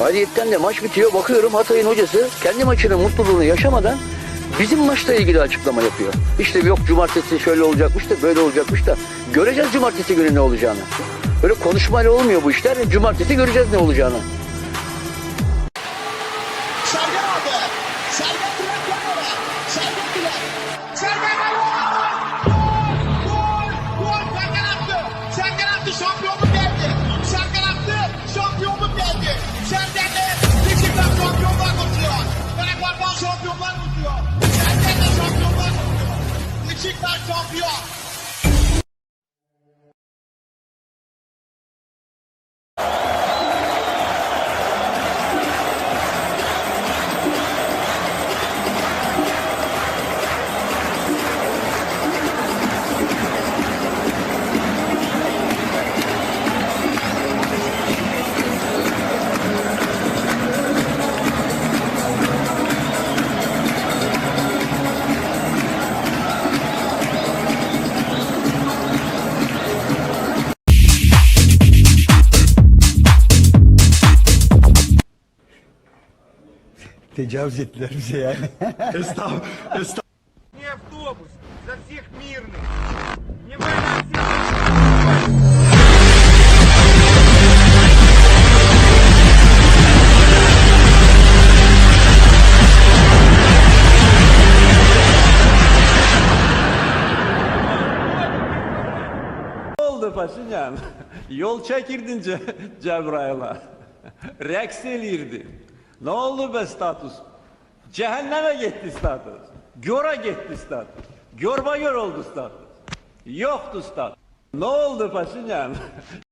Ayrıyetten de maç bitiyor. Bakıyorum Hatay'ın hocası kendi maçının mutluluğunu yaşamadan bizim maçla ilgili açıklama yapıyor. İşte yok cumartesi şöyle olacakmış da böyle olacakmış da göreceğiz cumartesi günü ne olacağını. Böyle konuşmayla olmuyor bu işler. Cumartesi göreceğiz ne olacağını. Sergen Bülent yanına. Sergen Bülent. Sergen gol! Gol! Gol! Sergen attı. Sergen attı. Şampiyonluk geldi. Sergen attı. Şampiyonluk geldi. Sergen'le Beşiktaş şampiyonlar koşuyor. Fenerbahçe şampiyonlar koşuyor. Sergen'le şampiyonlar koşuyor. Beşiktaş şampiyon. Tecavüz ettiler bize yani. Не автобус, за всех мирных. Не война Ne oldu Paşinyan? Yol çekirdin Ce Cebrail'a. Reks elirdi. Ne oldu be status? Cehenneme gitti status. Göre gitti status. Görme gör oldu status. Yoktu status. Ne oldu Paşinyan?